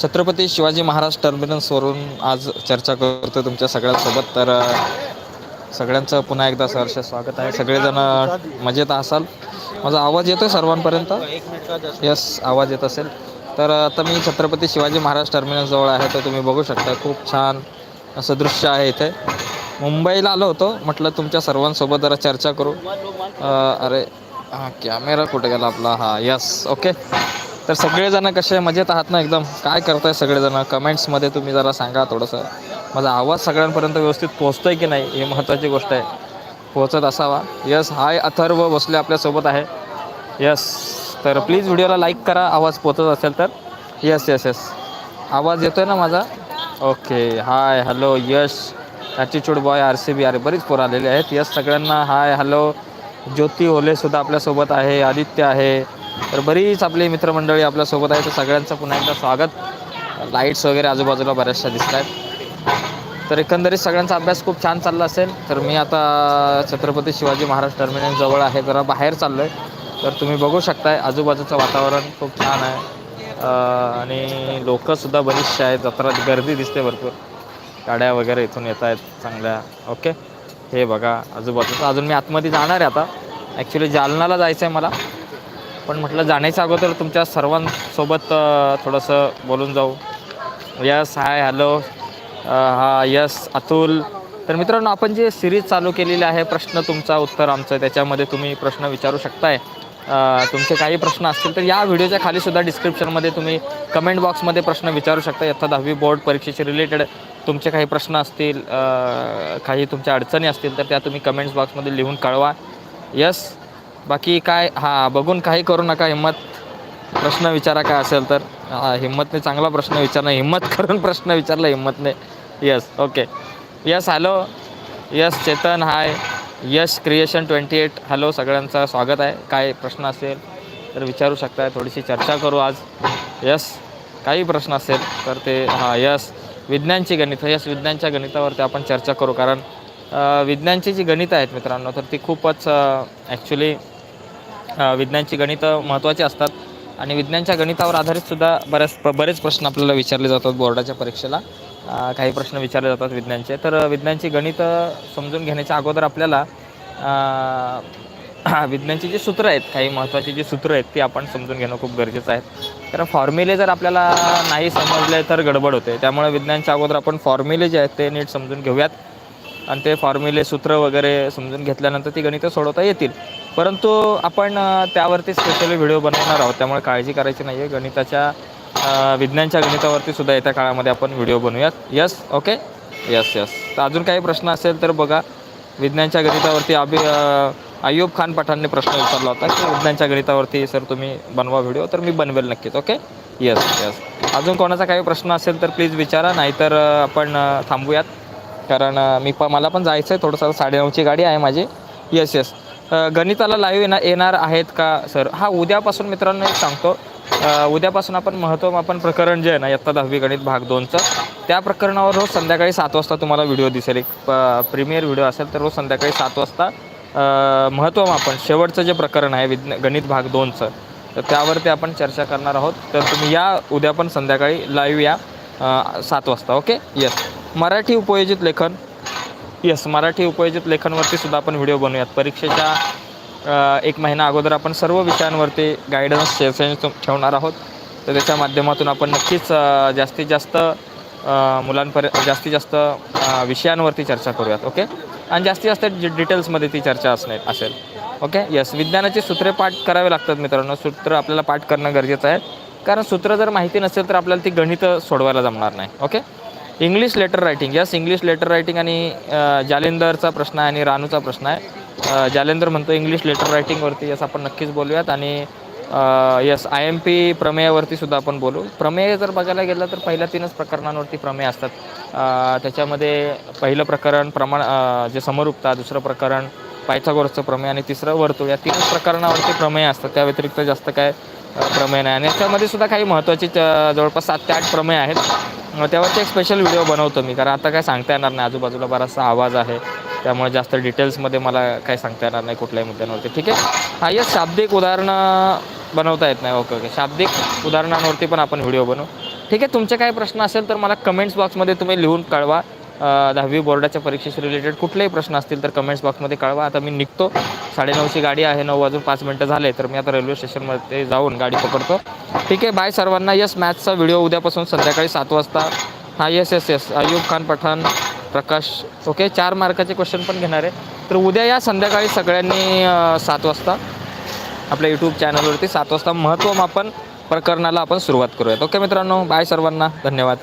छत्रपती शिवाजी महाराज टर्मिनसवरून आज चर्चा करतो तुमच्या सगळ्यांसोबत. तर सगळ्यांचं पुन्हा एकदा सहर्ष स्वागत आहे. सगळेजण मजेत असाल? माझा आवाज येतो सर्वांपर्यंत? यस आवाज येत असेल. तर आता मी छत्रपती शिवाजी महाराज टर्मिनसजवळ आहे तर तुम्ही बघू शकता खूप छान असं दृश्य आहे इथे. मुंबईला आलो होतो म्हटलं तुमच्या सर्वांसोबत जरा चर्चा करू. अरे हां कॅमेरा कुठे गेला आपला? हां यस ओके. तर सगळेजण कसे मजेत आहात ना एकदम? काय करताय सगळेजण? कमेंट्समध्ये तुम्ही जरा सांगा थोडंसं. माझा आवाज सगळ्यांपर्यंत व्यवस्थित पोहोचतोय की नाही? हे महत्त्वाची गोष्ट आहे. पोहोचत असावा. यस हाय अथर्व बसले आपल्यासोबत आहे. यस तर प्लीज व्हिडिओला लाईक करा. आवाज पोहोचत असेल तर. यस यस यस आवाज येतो आहे ना माझा? Okay hi hello Yash attitude boy R C B अरे बरीच पोरं आलेली आहेत. यस सगळ्यांना हाय हॅलो ज्योती ओलेसुद्धा आपल्यासोबत आहे. आदित्य आहे. तर बरीच आपली मित्रमंडळी आपल्यासोबत आहे तर सगळ्यांचं पुन्हा एकदा स्वागत. लाईट्स वगैरे आजूबाजूला बऱ्याचशा दिसत आहेत तर एकंदरीत सगळ्यांचा अभ्यास खूप छान चालला असेल. तर मी आता छत्रपती शिवाजी महाराज टर्मिनस जवळ आहे. जरा बाहेर चाललो आहे तर तुम्ही बघू शकताय आजूबाजूचं वातावरण खूप छान आहे. आणि लोकंसुद्धा बरीचशी आहेत. जत्रात गर्दी दिसते भरपूर. गाड्या वगैरे इथून येत आहेत चांगल्या. ओके? हे बघा आजूबाजूचं. अजून मी आतमध्ये जाणार आहे आता. ॲक्च्युली जालनाला जायचं आहे मला. पण म्हटलं जाण्याच्या अगोदर तुमच्या सर्वांसोबत थोडंसं बोलून जाऊ. यस हाय हॅलो हा यस अतुल. तर मित्रांनो आपण जे सिरीज चालू केलेली आहे प्रश्न तुमचा उत्तर आमचं त्याच्यामध्ये तुम्ही प्रश्न विचारू शकताय. तुमचे काही प्रश्न असतील तर या व्हिडिओच्या खाली सुद्धा डिस्क्रिप्शनमध्ये तुम्ही कमेंट बॉक्समध्ये प्रश्न विचारू शकता. यथा दहावी बोर्ड परीक्षेशी रिलेटेड तुमचे काही प्रश्न असतील काही तुमच्या अडचणी असतील तर त्या तुम्ही कमेंट्स बॉक्समध्ये लिहून कळवा. यस बाकी काय हां बघून काही करू नका हिंमत. प्रश्न विचारा काय असेल तर. हां हिंमतने चांगला प्रश्न विचारणं हिंमत करून प्रश्न विचारला हिंमतने. Yes okay yes hello yes Chetan hi yes creation twenty eight hello सगळ्यांचं स्वागत आहे. काय प्रश्न असेल तर विचारू शकताय. थोडीशी चर्चा करू आज. यस काही प्रश्न असेल तर ते हां यस विज्ञानची गणित यस विज्ञानच्या गणितावरती आपण चर्चा करू. कारण विज्ञानची जी गणितं आहेत मित्रांनो तर ती खूपच ॲक्च्युली विज्ञानची गणितं महत्त्वाची असतात. आणि विज्ञानच्या गणितावर आधारितसुद्धा बऱ्याच बरेच प्रश्न आपल्याला विचारले जातात बोर्डाच्या परीक्षेला. काही प्रश्न विचारले जातात विज्ञानचे. तर विज्ञानची गणितं समजून घेण्याच्या अगोदर आपल्याला विज्ञानची जी सूत्रं आहेत काही महत्त्वाची जी सूत्रं आहेत ती आपण समजून घेणं खूप गरजेचं आहे. कारण फॉर्म्युले जर आपल्याला नाही समजले तर गडबड होते. त्यामुळे विज्ञानच्या अगोदर आपण फॉर्म्युले जे आहेत ते नीट समजून घेऊयात. आणि ते फॉर्म्युले सूत्र वगैरे समजून घेतल्यानंतर ती गणितं सोडवता येतील. परंतु आपण त्यावरती स्पेशली व्हिडिओ बनवणार आहोत. त्यामुळे काळजी करायची नाही आहे गणिताच्या विज्ञानच्या गणितावरती सुद्धा येत्या काळामध्ये आपण व्हिडिओ बनवूयात. यस ओके यस यस तर अजून काही प्रश्न असेल तर बघा. विज्ञानच्या गणितावरती अभि अ, अय्यूब खान पठाणने प्रश्न विचारला होता की विज्ञानच्या गणितावरती सर तुम्ही बनवा व्हिडिओ तर मी बनवेल नक्कीच. ओके येस येस अजून कोणाचा काही प्रश्न असेल तर प्लीज विचारा. नाहीतर आपण थांबूयात. कारण मी प मला पण जायचं आहे थोडंसं साडेनऊची गाडी आहे माझी. येस येस गणिताला लाईव्ह येणार येणार आहेत का सर हा उद्यापासून मित्रांनो एक सांगतो. उद्यापासून आपण महत्त्वमापन प्रकरण जे आहे ना इयत्ता दहावी गणित भाग दोनचं त्या प्रकरणावर रोज संध्याकाळी सात वाजता तुम्हाला व्हिडिओ दिसेल. एक प्रीमियर व्हिडिओ असेल तर रोज संध्याकाळी सात वाजता महत्त्वमापन शेवटचं जे प्रकरण आहे विज्ञ गणित भाग दोनचं तर त्यावरती आपण चर्चा करणार आहोत. तर तुम्ही या उद्या पण संध्याकाळी लाईव्ह या सात वाजता ओके येस मराठी उपयोजित लेखन यस मराठी उपयोजित लेखनवरती सुद्धा आपण व्हिडिओ बनवूयात. परीक्षेच्या एक महिना अगोदर आपण सर्व विषयांवरती गायडन्स सेशन ठेवणार आहोत. तर त्याच्या माध्यमातून आपण नक्कीच जास्तीत जास्त मुलांपर्यंत जास्तीत जास्त विषयांवरती चर्चा करूयात ओके? आणि जास्तीत जास्त डि डिटेल्समध्ये ती चर्चा असणे असेल ओके? यस विज्ञानाची सूत्रे पाठ करावे लागतात मित्रांनो. सूत्र आपल्याला पाठ करणं गरजेचं आहे. कारण सूत्र जर माहिती नसेल तर आपल्याला ती गणितं सोडवायला जमणार नाही okay? English letter writing yes English letter writing आणि जालेंदरचा प्रश्न आहे आणि रानूचा प्रश्न आहे. जालेंदर म्हणतो इंग्लिश लेटर रायटिंगवरती यस आपण नक्कीच बोलूयात. आणि यस आय एम पी प्रमेयावरती सुद्धा आपण बोलू. प्रमेय जर बघायला गेलं तर पहिल्या तीनच प्रकरणांवरती प्रमेय असतात. त्याच्यामध्ये पहिलं प्रकरण प्रमाण जे समरूपता दुसरं प्रकरण पायथागोरसचं प्रमेय आणि तिसरं वर्तुळ. या तीनच प्रकरणावरती प्रमेय असतात. त्या व्यतिरिक्त जास्त काय प्रमेय नाही आणि याच्यामध्ये सुद्धा काही महत्त्वाची जवळपास सात ते आठ प्रमेय आहेत. अ, त्यावरती एक स्पेशल व्हिडिओ बनवतो मी कारण आता काय सांगता येणार नाही. आजूबाजूला बराचसा आवाज आहे. त्यामुळे जास्त डिटेल्समध्ये मला काही सांगता येणार नाही कुठल्याही मुद्द्यांवरती. ठीक आहे? हा येस शाब्दिक उदाहरणं बनवता येत नाही. ओके ओके शाब्दिक उदाहरणांवरती पण आपण व्हिडिओ बनवू. ठीक आहे? तुमचे काही प्रश्न असेल तर मला कमेंट्स बॉक्समध्ये तुम्ही लिहून कळवा. दहावी बोर्डाच्या परीक्षेशी रिलेटेड कुठलेही प्रश्न असतील तर कमेंट्स बॉक्समध्ये कळवा. आता मी निघतो. साडेनऊची गाडी आहे. नऊ वाजून पाच मिनटं झाले तर मी आता रेल्वे स्टेशनमध्ये जाऊन गाडी पकडतो. ठीक आहे. बाय सर्वांना. यस मॅथ्सचा व्हिडिओ उद्यापासून संध्याकाळी सात वाजता. हां yes yes yes Ayub Khan Pathan Prakash. Okay चार मार्काचे क्वेश्चन पण घेणार आहे. तर उद्या या संध्याकाळी सगळ्यांनी सात वाजता आपल्या यूट्यूब चॅनलवरती सात वाजता महत्त्वमापन प्रकरणाला आपण सुरुवात करूयात. ओके मित्रांनो? बाय सर्वांना. धन्यवाद.